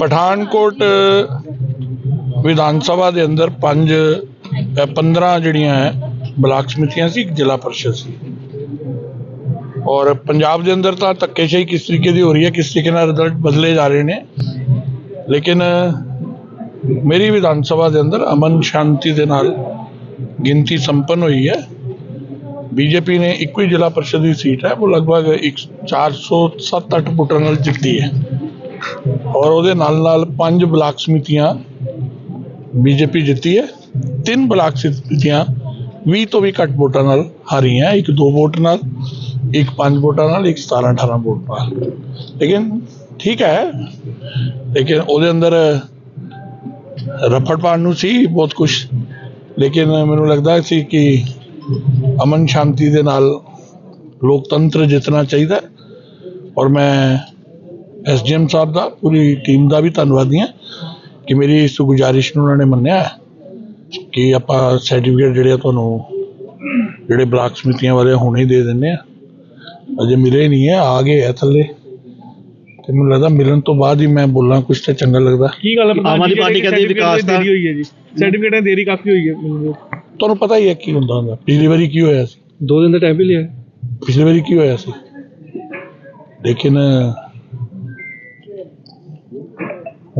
ਪਠਾਨਕੋਟ ਵਿਧਾਨ ਸਭਾ ਦੇ ਅੰਦਰ ਪੰਜ ਅ, 15 ਜਿਹੜੀਆਂ ਬਲਾਕ ਸਮਿਤੀਆਂ ਸੀ ਇੱਕ ਜ਼ਿਲ੍ਹਾ ਪਰਿਸ਼ਦ ਸੀ। ਔਰ ਪੰਜਾਬ ਦੇ ਅੰਦਰ ਤਾਂ ਧੱਕੇਸ਼ਾਹੀ ਕਿਸ ਤਰੀਕੇ ਦੀ ਹੋ ਰਹੀ ਹੈ ਕਿਸ ਤਰੀਕੇ ਨਾਲ ਰਿਜ਼ਲਟ ਬਦਲੇ ਜਾ ਰਹੇ ਨੇ। ਲੇਕਿਨ ਮੇਰੀ ਵਿਧਾਨ ਸਭਾ ਦੇ ਅੰਦਰ ਅਮਨ ਸ਼ਾਂਤੀ ਦੇ ਨਾਲ ਗਿਣਤੀ ਸੰਪੰਨ ਹੋਈ ਹੈ। ਬੀਜੇਪੀ ਨੇ ਇੱਕੋ ਹੀ ਜ਼ਿਲ੍ਹਾ ਪਰਿਸ਼ਦ ਦੀ ਸੀਟ ਹੈ ਉਹ ਲਗਭਗ ਇੱਕ 407-8 ਵੋਟਾਂ ਨਾਲ ਜਿੱਤੀ ਹੈ। ਔਰ ਉਹਦੇ ਨਾਲ ਨਾਲ ਪੰਜ ਬਲਾਕ ਸਮਿਤੀਆਂ ਬੀਜੇਪੀ ਜਿੱਤੀ ਹੈ। ਤਿੰਨ ਬਲਾਕ ਸਮਿਤੀਆਂ 20 ਤੋਂ ਵੀ ਘੱਟ ਵੋਟਾਂ ਨਾਲ ਹਾਰੀਆਂ ਇੱਕ ਦੋ ਵੋਟ ਨਾਲ, ਇੱਕ ਪੰਜ ਵੋਟਾਂ ਨਾਲ, ਇੱਕ 17 18 ਵੋਟ ਨਾਲ। ਲੇਕਿਨ ਠੀਕ ਹੈ। ਲੇਕਿਨ ਉਹਦੇ ਅੰਦਰ ਰਫੜ ਪਾਉਣ ਨੂੰ ਸੀ ਬਹੁਤ ਕੁਝ ਲੇਕਿਨ ਮੈਨੂੰ ਲੱਗਦਾ ਸੀ ਕਿ ਅਮਨ ਸ਼ਾਂਤੀ ਦੇ ਨਾਲ ਲੋਕਤੰਤਰ ਜਿੱਤਣਾ ਚਾਹੀਦਾ ਔਰ ਮੈਂ ਐਸਡੀਐਮ ਸਾਹਿਬ ਦਾ ਪੂਰੀ ਟੀਮ ਦਾ ਵੀ ਧੰਨਵਾਦੀ ਹਾਂ ਕਿ ਮੇਰੀ ਇਸ ਗੁਜ਼ਾਰਿਸ਼ ਨੂੰ ਉਹਨਾਂ ਨੇ ਮੰਨਿਆ ਕਿ ਆਪਾਂ ਸਰਟੀਫਿਕੇਟ ਜਿਹੜੇ ਆ ਤੁਹਾਨੂੰ ਜਿਹੜੇ ਬਲਾਕ ਸਮਿਤੀਆਂ ਵਾਲੇ ਹੁਣੇ ਹੀ ਦੇ ਦਿੰਨੇ ਆ ਅਜੇ ਮਿਲੇ ਨਹੀਂ ਹੈ ਆ ਗਏ ਹੈ ਥੱਲੇ। ਤੇ ਮੈਨੂੰ ਲੱਗਦਾ ਮਿਲਣ ਤੋਂ ਬਾਅਦ ਹੀ ਮੈਂ ਬੋਲਾਂ ਕੁਝ ਤਾਂ ਚੰਗਾ ਲੱਗਦਾ। ਕੀ ਗੱਲ ਆਮ ਆਦਮੀ ਪਾਰਟੀ ਕਹਿੰਦੀ ਵਿਕਾਸ ਦਾ- ਦੇਰੀ ਹੋਈ ਹੈ ਜੀ। ਸਰਟੀਫਿਕੇਟਾਂ ਦੇਰੀ ਕਾਫੀ ਹੋਈ ਹੈ ਮੈਨੂੰ। ਤੁਹਾਨੂੰ ਪਤਾ ਹੀ ਹੈ ਕੀ ਹੁੰਦਾ ਹੁੰਦਾ। ਪਿਛਲੀ ਵਾਰੀ ਕੀ ਹੋਇਆ ਸੀ? ਦੋ ਦਿਨ ਦਾ ਟਾਈਮ ਵੀ ਲਿਆ। ਪਿਛਲੀ ਵਾਰੀ ਕੀ ਹੋਇਆ ਸੀ? ਲੇਕਿਨ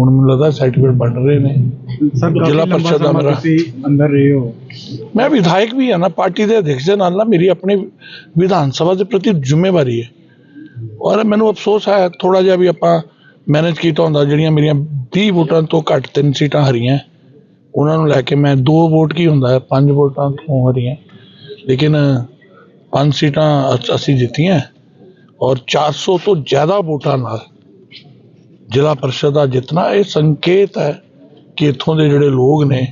ਹੁਣ ਮੈਨੂੰ ਲੱਗਦਾ ਸਰਟੀਫਿਕੇਟ ਬਣ ਰਹੇ ਨੇ। ਜ਼ਿਲ੍ਹਾ ਪਰਿਸ਼ਦ ਦਾ ਮੇਰਾ- ਅੰਦਰ ਰਹੇ ਹੋ। ਮੈਂ ਵਿਧਾਇਕ ਵੀ ਹਾਂ ਨਾ ਪਾਰਟੀ ਦੇ ਅਧਿਕਸ਼ ਦੇ ਨਾਲ ਨਾ ਮੇਰੀ ਆਪਣੀ ਵਿਧਾਨ ਸਭਾ ਦੇ ਪ੍ਰਤੀ ਜ਼ਿੰਮੇਵਾਰੀ ਹੈ। ਔਰ ਮੈਨੂੰ ਅਫਸੋਸ ਹੈ ਥੋੜਾ ਜਿਹਾ ਵੀ ਆਪਾਂ ਮੈਨੇਜ ਕੀਤਾ ਹੁੰਦਾ ਜਿਹੜੀਆਂ ਮੇਰੀਆਂ 20 ਵੋਟਾਂ ਤੋਂ ਘੱਟ ਤਿੰਨ ਸੀਟਾਂ ਹਰੀਆਂ। ਉਹਨਾਂ ਨੂੰ ਲੈ ਕੇ ਮੈਂ ਦੋ ਵੋਟ ਕੀ ਹੁੰਦਾ ਹੈ ਪੰਜ ਵੋਟਾਂ ਤੋਂ ਹਰੀਆਂ। ਲੇਕਿਨ ਪੰਜ ਸੀਟਾਂ ਅਸ- ਅਸੀਂ ਜਿੱਤੀਆਂ। ਔਰ 400 ਤੋਂ ਜ਼ਿਆਦਾ ਵੋਟਾਂ ਨਾਲ ਜ਼ਿਲ੍ਹਾ ਪਰਿਸ਼ਦ ਦਾ ਜਿੱਤਣਾ ਇਹ ਸੰਕੇਤ ਹੈ ਕਿ ਇੱਥੋਂ ਦੇ ਜਿਹੜੇ ਲੋਕ ਨੇ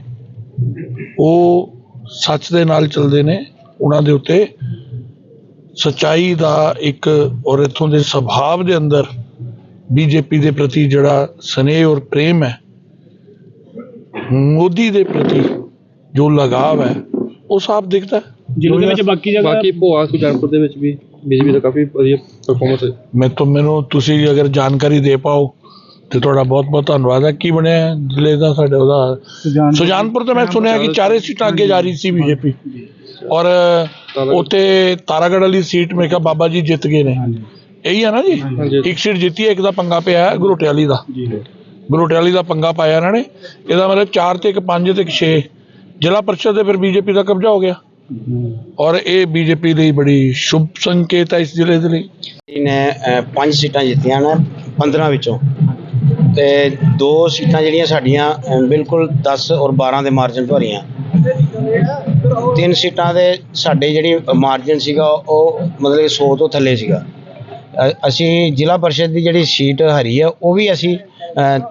ਉਹ ਸੱਚ ਦੇ ਨਾਲ ਚੱਲਦੇ ਨੇ ਉਹਨਾਂ ਦੇ ਉੱਤੇ ਸਚਾਈ ਦਾ ਇੱਕ ਔਰ ਇੱਥੋਂ ਦੇ ਸੁਭਾਅ ਦੇ ਅੰਦਰ ਬੀਜੇਪੀ ਦੇ ਪ੍ਰਤੀ ਜਿਹੜਾ ਸਨੇਹ ਔਰ ਪ੍ਰੇਮ ਹੈ ਮੋਦੀ ਦੇ ਪ੍ਰਤੀ ਜੋ ਲਗਾਵ ਹੈ ਉਹ ਸਾਫ਼ ਦਿਖਦਾ ਜ਼ਿਲ੍ਹੇ ਦੇ ਵਿੱਚ ਬਾਕੀ ਜਗ੍ਹਾ ਬਾਕੀ ਭੋਆ ਸੁਜਾਨਪੁਰ ਦੇ ਵਿੱਚ ਵੀ ਬੀਜੇਪੀ ਦਾ ਕਾਫੀ ਵਧੀਆ ਪਰਫਾਰਮੈਂਸ ਹੈ। ਮੈਂ ਤੋਂ ਮੈਨੂੰ ਤੁਸੀਂ ਅਗਰ ਜਾਣਕਾਰੀ ਦੇ ਪਾਓ ਤੇ ਤੁਹਾਡਾ ਬਹੁਤ ਬਹੁਤ ਧੰਨਵਾਦ ਹੈ। ਕੀ ਬਣਿਆ ਜ਼ਿਲ੍ਹੇ ਦਾ ਸਾਡੇ ਉਹਦਾ ਸੁਜਾਨਪੁਰ ਤੋਂ ਮੈਂ ਸੁਣਿਆ ਕਿ ਚਾਰੇ ਸੀਟਾਂ ਅੱਗੇ ਜਾ ਰਹੀ ਸੀ ਬੀਜੇਪੀ। ਔਰ ਉੱਥੇ ਤਾਰਾਗੜ੍ਹ ਵਾਲੀ ਸੀਟ ਮੇਰੇ ਕਿਹਾ ਬਾਬਾ ਜੀ ਜਿੱਤ ਗਏ ਨੇ। ਇਹੀ ਹੈ ਨਾ ਜੀ। ਇੱਕ ਸੀਟ ਜਿੱਤੀ ਹੈ ਇੱਕ ਦਾ ਪੰਗਾ ਪਿਆ ਹੈ ਗਰੋਟਿਆਲੀ ਦਾ। ਜੀ। ਗਰੋਟਿਆਲੀ ਦਾ ਪੰਗਾ ਪਾਇਆ ਇਹਨਾਂ ਨੇ। ਇਹਦਾ ਮਤਲਬ 4 ਤੇ ਇੱਕ 5 ਤੇ ਇੱਕ 6 ਜ਼ਿਲ੍ਹਾ ਪਰਿਸ਼ਦ ਦੇ ਫਿਰ ਬੀਜੇਪੀ ਦਾ ਕਬਜ਼ਾ ਹੋ ਗਿਆ। ਔਰ ਇਹ ਬੀਜੇਪੀ ਲਈ ਬੜੀ ਸ਼ੁਭ ਸੰਕੇਤ ਹੈ ਇਸ ਜ਼ਿਲ੍ਹੇ ਦੇ ਲਈ। ਨੇ ਅਹ, ਪੰਜ ਸੀਟਾਂ ਜਿੱਤੀਆਂ ਨੇ 15 ਵਿੱਚੋਂ। ਤੇ ਦੋ ਸੀਟਾਂ ਜਿਹੜੀਆਂ ਸਾਡੀਆਂ ਬਿਲਕੁਲ ਦਸ ਔਰ 12 ਦੇ ਮਾਰਜਨ ਤੋਂ ਹਰੀਆਂ ਤਿੰਨ ਸੀਟਾਂ ਦੇ ਸਾਡੇ ਜਿਹੜੀ ਮਾਰਜਨ ਸੀਗਾ, ਉਹ ਮਤਲਬ ਕਿ 100 ਤੋਂ ਥੱਲੇ ਸੀਗਾ। ਅਸੀਂ ਜ਼ਿਲ੍ਹਾ ਪਰਿਸ਼ਦ ਦੀ ਜਿਹੜੀ ਸੀਟ ਹਰੀ ਹੈ ਉਹ ਵੀ ਅਸੀਂ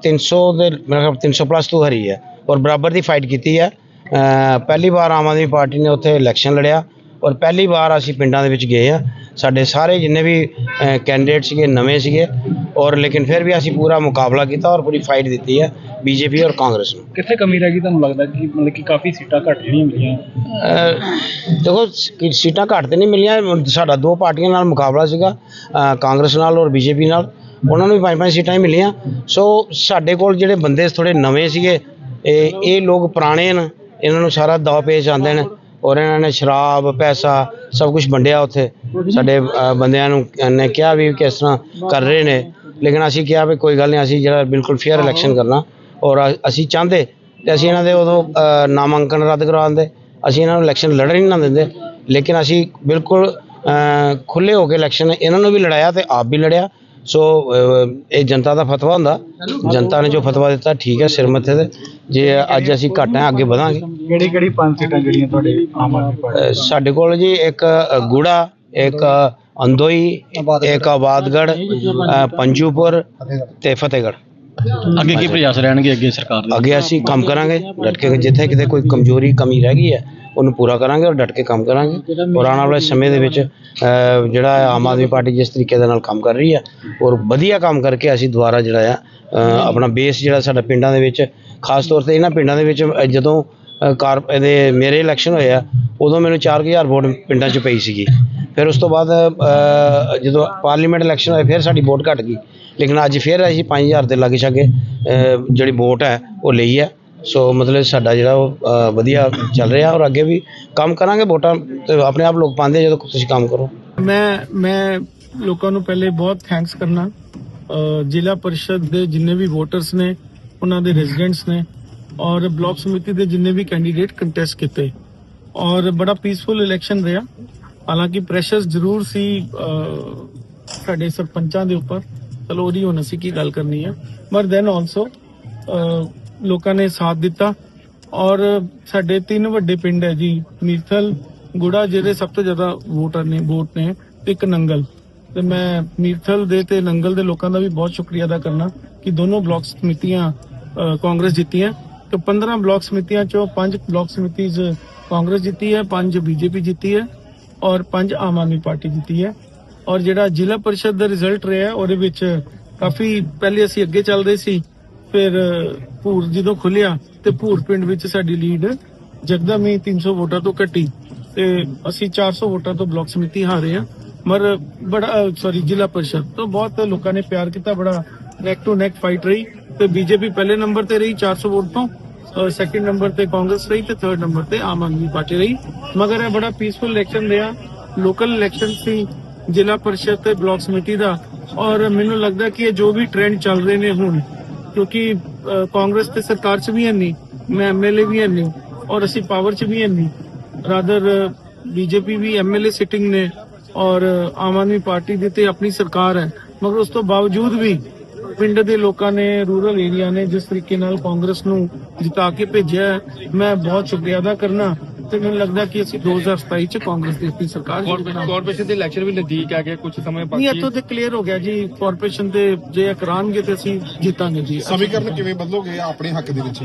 ਤਿੰਨ ਸੌ ਦੇ ਮੇਰੇ ਖਿਆਲ 300 ਪਲੱਸ ਤੋਂ ਹਰੀ ਹੈ ਔਰ ਬਰਾਬਰ ਦੀ ਫਾਈਟ ਕੀਤੀ ਹੈ ਪਹਿਲੀ ਵਾਰ ਆਮ ਆਦਮੀ ਪਾਰਟੀ ਨੇ ਉੱਥੇ ਇਲੈਕਸ਼ਨ ਲੜਿਆ। ਔਰ ਪਹਿਲੀ ਵਾਰ ਅਸੀਂ ਪਿੰਡਾਂ ਦੇ ਵਿੱਚ ਗਏ ਆ ਸਾਡੇ ਸਾਰੇ ਜਿੰਨੇ ਵੀ ਕੈਂਡੀਡੇਟ ਸੀਗੇ ਨਵੇਂ ਸੀਗੇ। ਔਰ ਲੇਕਿਨ ਫਿਰ ਵੀ ਅਸੀਂ ਪੂਰਾ ਮੁਕਾਬਲਾ ਕੀਤਾ ਔਰ ਪੂਰੀ ਫਾਈਟ ਦਿੱਤੀ ਹੈ ਬੀਜੇਪੀ ਔਰ ਕਾਂਗਰਸ ਨੂੰ। ਕਿੱਥੇ ਕਮੀ ਰਹਿ ਗਈ ਤੁਹਾਨੂੰ ਲੱਗਦਾ ਕਿ ਮਤਲਬ ਕਿ ਕਾਫੀ ਸੀਟਾਂ ਘੱਟ ਜਿਹੜੀਆਂ ਮਿਲੀਆਂ? ਦੇਖੋ ਸ- ਸੀਟਾਂ ਘੱਟ ਤੇ ਨਹੀਂ ਮਿਲੀਆਂ। ਸਾਡਾ ਦੋ ਪਾਰਟੀਆਂ ਨਾਲ ਮੁਕਾਬਲਾ ਸੀਗਾ ਕਾਂਗਰਸ ਨਾਲ ਔਰ ਬੀਜੇਪੀ ਨਾਲ। ਉਹਨਾਂ ਨੂੰ ਵੀ ਪੰਜ ਪੰਜ ਸੀਟਾਂ ਹੀ ਮਿਲੀਆਂ। ਸੋ ਸਾਡੇ ਕੋਲ ਜਿਹੜੇ ਬੰਦੇ ਥੋੜੇ ਨਵੇਂ ਸੀਗੇ ਇਹ ਇਹ ਲੋਕ ਪੁਰਾਣੇ ਨੇ ਇਹਨਾਂ ਨੂੰ ਸਾਰਾ ਦਾਅ ਪੇਚ ਆਉਂਦੇ ਨੇ। ਔਰ ਇਹਨਾਂ ਨੇ ਸ਼ਰਾਬ ਪੈਸਾ ਸਭ ਕੁਝ ਵੰਡਿਆ ਉੱਥੇ। ਸਾਡੇ ਅਹ, ਬੰਦਿਆਂ ਨੂੰ ਨੇ ਕਿਹਾ ਵੀ ਕਿਸ ਤਰ੍ਹਾਂ ਕਰ ਰਹੇ ਨੇ। ਲੇਕਿਨ ਅਸੀਂ ਕਿਹਾ ਵੀ ਕੋਈ ਗੱਲ ਨਹੀਂ ਅਸੀਂ ਜਿਹੜਾ ਬਿਲਕੁਲ ਫੇਅਰ ਇਲੈਕਸ਼ਨ ਕਰਨਾ। ਔਰ ਅ- ਅਸੀਂ ਚਾਹੁੰਦੇ ਤੇ ਅਸੀਂ ਇਹਨਾਂ ਦੇ ਉਦੋਂ ਅ, ਨਾਮਾਂਕਨ ਰੱਦ ਕਰਵਾ ਦਿੰਦੇ ਅਸੀਂ ਇਹਨਾਂ ਨੂੰ ਇਲੈਕਸ਼ਨ ਲੜਨ ਹੀ ਨਾ ਦਿੰਦੇ। ਲੇਕਿਨ ਅਸੀਂ ਬਿਲਕੁਲ ਖੁੱਲੇ ਹੋ ਕੇ ਇਲੈਕਸ਼ਨ ਇਹਨਾਂ ਨੂੰ ਵੀ ਲੜਾਇਆ ਤੇ ਆਪ ਵੀ ਲੜਿਆ। ਸੋ ਇਹ ਜਨਤਾ ਦਾ ਫਤਵਾ ਹੁੰਦਾ। ਜਨਤਾ ਨੇ ਜੋ ਫਤਵਾ ਦਿੱਤਾ ਠੀਕ ਹੈ ਸਿਰ ਮੱਥੇ ਤੇ। ਜੇ ਅੱਜ ਅਸੀਂ ਘੱਟ ਹਾਂ ਅੱਗੇ ਵਧਾਂਗੇ। ਕਿਹੜੀ ਕਿਹੜੀ ਪੰਜ ਸੀਟਾਂ ਜਿਹੜੀਆਂ ਤੁਹਾਡੇ ਆਮ ਆਦਮੀ ਪਾਰਟੀ ਸਾਡੇ ਕੋਲ ਜੀ ਇੱਕ ਅ, ਗੂੜਾ ਇੱਕ ਅੰਦੋਈ ਇੱਕ ਆਬਾਦਗੜ ਅ, ਪੰਜੂਪੁਰ ਤੇ ਫਤਿਹਗੜ੍ਹ। ਅੱਗੇ ਕੀ ਪ੍ਰਯਾਸ ਰਹਿਣਗੇ ਅੱਗੇ ਸਰਕਾਰ ਦੇ? ਅੱਗੇ ਅਸੀਂ ਕੰਮ ਕਰਾਂਗੇ ਡਟ ਕੇ ਜਿੱਥੇ ਕਿਤੇ ਕੋਈ ਕਮਜ਼ੋਰੀ ਕਮੀ ਰਹਿ ਗਈ ਹੈ ਉਹਨੂੰ ਪੂਰਾ ਕਰਾਂਗੇ ਔਰ ਡਟ ਕੇ ਕੰਮ ਕਰਾਂਗੇ। ਔਰ ਆਉਣ ਵਾਲੇ ਸਮੇਂ ਦੇ ਵਿੱਚ ਅਹ, ਜਿਹੜਾ ਆਮ ਆਦਮੀ ਪਾਰਟੀ ਜਿਸ ਤਰੀਕੇ ਦੇ ਨਾਲ ਕੰਮ ਕਰ ਰਹੀ ਹੈ ਔਰ ਵਧੀਆ ਕੰਮ ਕਰਕੇ ਅਸੀਂ ਦੁਬਾਰਾ ਜਿਹੜਾ ਆ ਅਹ, ਆਪਣਾ ਬੇਸ ਜਿਹੜਾ ਸਾਡਾ ਪਿੰਡਾਂ ਦੇ ਵਿੱਚ ਖਾਸ ਤੌਰ ਤੇ ਇਹਨਾਂ ਪਿੰਡਾਂ ਦੇ ਵਿੱਚ ਅਹ, ਜਦੋਂ ਅਹ, ਕਾਰ ਇਹਦੇ ਮੇਰੇ ਇਲੈਕਸ਼ਨ ਹੋਏ ਆ ਉਦੋਂ ਮੈਨੂੰ 4000 ਵੋਟ ਪਿੰਡਾਂ 'ਚ ਪਈ ਸੀਗੀ। ਫਿਰ ਉਸ ਤੋਂ ਬਾਅਦ ਅਹ, ਜਦੋਂ ਪਾਰਲੀਮੈਂਟ ਇਲੈਕਸ਼ਨ ਹੋਏ ਫਿਰ ਸਾਡੀ ਵੋਟ ਘਟ ਗਈ। ਲੇਕਿਨ ਅੱਜ ਫਿਰ ਅਸੀਂ 5000 ਦੇ ਲਾਗੇ ਛਾਗੇ ਜਿਹੜੀ ਵੋਟ ਹੈ, ਉਹ ਲਈ ਹੈ। ਸੋ ਮਤਲਬ ਸਾਡਾ ਜਿਹੜਾ ਉਹ ਵਧੀਆ ਚੱਲ ਰਿਹਾ ਔਰ ਅੱਗੇ ਵੀ ਕੰਮ ਕਰਾਂਗੇ ਵੋਟਾਂ ਆਪਣੇ ਆਪ ਲੋਕ ਪਾਉਂਦੇ ਜਦੋਂ ਤੁਸੀਂ ਕੰਮ ਕਰੋ। ਮੈਂ ਮੈਂ ਲੋਕਾਂ ਨੂੰ ਪਹਿਲੇ ਬਹੁਤ ਥੈਂਕਸ ਕਰਨਾ। ਜ਼ਿਲ੍ਹਾ ਪਰਿਸ਼ਦ ਦੇ ਜਿੰਨੇ ਵੀ ਵੋਟਰਸ ਨੇ, ਉਹਨਾਂ ਦੇ ਰੈਜ਼ੀਡੈਂਟਸ ਨੇ ਔਰ ਬਲਾਕ ਸਮਿਤੀ ਦੇ ਜਿੰਨੇ ਵੀ ਕੈਂਡੀਡੇਟ ਕੰਟੈਸਟ ਕੀਤੇ। ਔਰ ਬੜਾ ਪੀਸਫੁਲ ਇਲੈਕਸ਼ਨ ਰਿਹਾ। ਹਾਲਾਂਕਿ ਪ੍ਰੈਸ਼ਰ ਜ਼ਰੂਰ ਸੀ ਸਾਡੇ ਸਰਪੰਚਾਂ ਦੇ ਉੱਪਰ। ਚਲੋ ਉਹਦੀ ਹੁਣ ਅਸੀਂ ਕੀ ਗੱਲ ਕਰਨੀ ਹੈ ਪਰ ਦੈਨ ਆਲਸੋ ਲੋਕਾਂ ਨੇ ਸਾਥ ਦਿੱਤਾ। ਔਰ ਸਾਡੇ ਤਿੰਨ ਵੱਡੇ ਪਿੰਡ ਹੈ ਜੀ ਮੀਰਥਲ ਗੁੜਾ ਜਿਹੜੇ ਸਭ ਤੋਂ ਜ਼ਿਆਦਾ ਵੋਟਰ ਨੇ ਵੋਟ ਨੇ ਤੇ ਇੱਕ ਨੰਗਲ। ਤੇ ਮੈਂ ਮੀਰਥਲ ਦੇ ਤੇ ਨੰਗਲ ਦੇ ਲੋਕਾਂ ਦਾ ਵੀ ਬਹੁਤ ਸ਼ੁਕਰੀਆ ਅਦਾ ਕਰਨਾ ਕਿ ਦੋਨੋਂ ਬਲਾਕ ਸਮਿਤੀਆਂ ਅ, ਕਾਂਗਰਸ ਜਿੱਤੀਆਂ। ਤੇ 15 ਬਲਾਕ ਸਮਿਤੀਆਂ ਚੋਂ ਪੰਜ ਬਲਾਕ ਸਮਿਤੀਜ਼ ਕਾਂਗਰਸ ਜਿੱਤੀ ਹੈ 5 ਬੀਜੇਪੀ ਜਿੱਤੀ ਹੈ ਔਰ ਪੰਜ ਆਮ ਆਦਮੀ ਪਾਰਟੀ ਜਿੱਤੀ ਹੈ। ਔਰ ਜਿਹੜਾ ਜ਼ਿਲ੍ਹਾ ਪਰਿਸ਼ਦ ਦਾ ਰਿਜ਼ਲਟ ਰਿਹਾ ਉਹਦੇ ਵਿੱਚ ਕਾਫੀ ਪਹਿਲੇ ਅਸੀਂ ਅੱਗੇ ਚੱਲਦੇ ਸੀ, ਫਿਰ ਭੂਰ ਜਦੋਂ ਖੁੱਲਿਆ ਤੇ ਭੂਰ ਪਿੰਡ ਵਿੱਚ ਸਾਡੀ ਲੀਡ ਜਗਦਮ ਹੀ 300 ਵੋਟਾਂ ਤੋਂ ਘਟੀ ਤੇ ਅਸੀਂ 400 ਵੋਟਾਂ ਤੋਂ ਬਲਾਕ ਸਮਿਤੀ ਹਾਰੇ ਆ ਮਰ ਬੜਾ ਸੌਰੀ ਜ਼ਿਲ੍ਹਾ ਪਰਿਸ਼ਦ ਤੋਂ ਬਹੁਤ ਲੋਕਾਂ ਨੇ ਪਿਆਰ ਕੀਤਾ, ਬੜਾ ਨੈਕ ਟੂ ਨੈਕ ਫਾਈਟ ਰਹੀ ਤੇ ਬੀਜੇਪੀ ਪਹਿਲੇ ਨੰਬਰ ਤੇ ਰਹੀ 400 ਵੋਟ ਤੋਂ ਸੈਕਿੰਡ ਨੰਬਰ ਤੇ ਕਾਂਗਰਸ ਰਹੀ ਤੇ ਥਰਡ ਨੰਬਰ ਤੇ ਆਮ ਆਦਮੀ ਪਾਰਟੀ ਰਹੀ। ਮਗਰ ਇਹ ਬੜਾ ਪੀਸਫੁਲ ਇਲੈਕਸ਼ਨ ਰਿਹਾ। ਲੋਕਲ ਇਲੈਕਸ਼ਨ ਸੀ। ਜ਼ਿਲ੍ਹਾ ਪਰਿਸ਼ਦ ਤੇ ਬਲਾਕ ਸਮਿਤੀ ਦਾ ਔਰ ਮੈਨੂੰ ਲੱਗਦਾ ਕਿ ਇਹ ਜੋ ਵੀ ਟ੍ਰੈਂਡ ਚੱਲ ਰਹੇ ਨੇ ਹੁਣ, ਕਿਉਂਕਿ ਕਾਂਗਰਸ ਤੇ ਸਰਕਾਰ 'ਚ ਵੀ ਹੈ ਨਹੀਂ, ਮੈਂ ਐਮਐਲਏ ਵੀ ਹੈ ਨਹੀਂ, ਔਰ ਅਸੀਂ ਪਾਵਰ 'ਚ ਵੀ ਹੈ ਨਹੀਂ ਰਾਦਰ ਬੀਜੇਪੀ ਵੀ ਐਮਐਲਏ ਸਿਟਿੰਗ ਨੇ ਔਰ ਆਮ ਆਦਮੀ ਪਾਰਟੀ ਦੀ ਤੇ ਆਪਣੀ ਸਰਕਾਰ ਹੈ, ਮਗਰ ਉਸ ਤੋਂ ਬਾਵਜੂਦ ਵੀ ਪਿੰਡ ਦੇ ਲੋਕਾਂ ਨੇ ਰੂਰਲ ਏਰੀਆ ਨੇ ਜਿਸ ਤਰੀਕੇ ਨਾਲ ਕਾਂਗਰਸ ਨੂੰ ਜਿਤਾ ਕੇ ਭੇਜਿਆ ਮੈਂ ਬਹੁਤ ਸ਼ੁਕਰੀਆ ਅਦਾ ਕਰਨਾ ਤੇ ਮੈਨੂੰ ਲੱਗਦਾ ਕਿ ਅਸੀਂ 2027 ਚ ਕਾਂਗਰਸ ਦੀ ਆਪਣੀ ਸਰਕਾਰ ਕਾਰਪੋਰੇਸ਼ਨ ਦੇ ਇਲੈਕਸ਼ਨ ਵੀ ਨਜ਼ਦੀਕ ਆ ਗਏ ਕੁਝ ਸਮੇਂ ਨਹੀਂ ਬਾਕੀ ਇੱਥੋਂ ਤੇ ਕਲੀਅਰ ਹੋ ਗਿਆ ਜੀ ਕਾਰਪੋਰੇਸ਼ਨ ਤੇ ਜੇ ਇਹ ਤੇ ਅਸੀਂ ਜਿੱਤਾਂਗੇ ਜੀ। ਸਮੀਕਰਨ ਕਿਵੇਂ ਬਦਲੋਗੇ ਆਪਣੇ ਹੱਕ ਦੇ ਵਿੱਚ?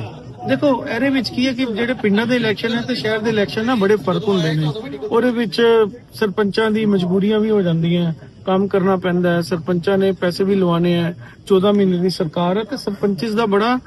ਦੇਖੋ ਇਹਦੇ ਵਿੱਚ ਕੀ ਹੈ ਕਿ ਜਿਹੜੇ ਪਿੰਡਾਂ ਦੇ ਇਲੈਕਸ਼ਨ ਹੈ ਤੇ ਸ਼ਹਿਰ ਦੇ ਇਲੈਕਸ਼ਨ ਨਾਲ ਬੜੇ ਫ਼ਰਕ ਹੁੰਦੇ ਨੇ। ਉਹਦੇ ਵਿੱਚ ਸਰਪੰਚਾਂ ਦੀ ਮਜਬੂਰੀਆਂ ਵੀ ਹੋ ਜਾਂਦੀਆਂ ਕੰਮ ਕਰਨਾ ਪੈਂਦਾ ਹੈ ਸਰਪੰਚਾਂ ਨੇ ਪੈਸੇ ਵੀ ਲਵਾਣੇ ਆ 14 ਮਹੀਨੇ ਦੀ ਸਰਕਾਰ ਹੈ ਤੇ ਸਰਪੰਚਿਸ ਦਾ ਬੜਾ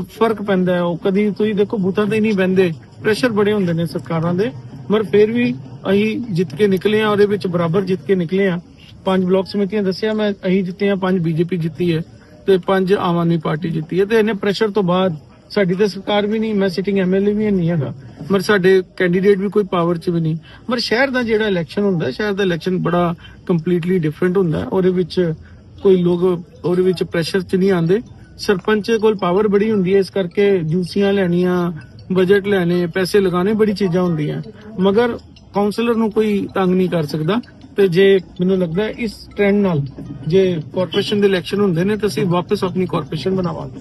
ਫ਼ਰਕ ਪੈਂਦਾ ਹੈ। ਉਹ ਕਦੀ ਤੁਸੀਂ ਦੇਖੋ, ਬੂਥਾਂ ਤੇ ਨਹੀਂ ਬਹਿੰਦੇ। ਪ੍ਰੈਸ਼ਰ ਬੜੇ ਹੁੰਦੇ ਨੇ ਸਰਕਾਰਾਂ ਦੇ। ਪਰ ਫਿਰ ਵੀ ਅਸੀਂ ਜਿੱਤ ਕੇ ਨਿਕਲੇ ਆ ਉਹਦੇ ਵਿੱਚ ਬਰਾਬਰ ਜਿੱਤ ਕੇ ਨਿਕਲੇ ਆ ਪੰਜ ਬਲਾਕ ਸਮਿਤੀਆਂ ਦੱਸਿਆ, ਮੈਂ ਅਸੀਂ ਜਿੱਤੇ ਆ ਪੰਜ ਬੀਜੇਪੀ ਜਿੱਤੀ ਹੈ ਤੇ ਪੰਜ ਆਮ ਆਦਮੀ ਪਾਰਟੀ ਜਿੱਤੀ ਹੈ। ਤੇ ਇਹਨੇ ਪ੍ਰੈਸ਼ਰ ਤੋਂ ਬਾਅਦ ਸਾਡੀ ਤਾਂ ਸਰਕਾਰ ਵੀ ਨਹੀਂ, ਮੈਂ ਸਿਟਿੰਗ ਐਮਐਲਏ ਵੀ ਨਹੀਂ ਹੈਗਾ। ਪਰ ਸਾਡੇ ਕੈਂਡੀਡੇਟ ਵੀ ਕੋਈ ਪਾਵਰ 'ਚ ਵੀ ਨਹੀਂ। ਪਰ ਸ਼ਹਿਰ ਦਾ ਜਿਹੜਾ ਇਲੈਕਸ਼ਨ ਹੁੰਦਾ, ਸ਼ਹਿਰ ਦਾ ਇਲੈਕਸ਼ਨ ਬੜਾ ਕੰਪਲੀਟਲੀ ਡਿਫਰੈਂਟ ਹੁੰਦਾ। ਹੈ। ਉਹਦੇ ਵਿੱਚ ਕੋਈ ਲੋਕ, ਉਹਦੇ ਵਿੱਚ ਪ੍ਰੈਸ਼ਰ 'ਚ ਨਹੀਂ ਆਉਂਦੇ। ਸਰਪੰਚ ਕੋਲ ਪਾਵਰ ਬੜੀ ਹੁੰਦੀ ਹੈ, ਇਸ ਕਰਕੇ ਜੂਸੀਆਂ ਲੈਣੀਆਂ ਬਜਟ ਲੈਣੇ, ਪੈਸੇ ਲਗਾਣੇ ਬੜੀ ਚੀਜ਼ਾਂ ਹੁੰਦੀਆਂ। ਮਗਰ ਕਾਉਂਸਲਰ ਨੂੰ ਕੋਈ ਤੰਗ ਨਹੀਂ ਕਰ ਸਕਦਾ ਤੇ ਜੇ ਮੈਨੂੰ ਲੱਗਦਾ ਇਸ ਟ੍ਰੈਂਡ ਨਾਲ ਜੇ ਕਾਰਪੋਰੇਸ਼ਨ ਦੇ ਇਲੈਕਸ਼ਨ ਹੁੰਦੇ ਨੇ, ਤਾਂ ਅਸੀਂ ਵਾਪਸ ਆਪਣੀ ਕਾਰਪੋਰੇਸ਼ਨ ਬਣਾਵਾਂਗੇ।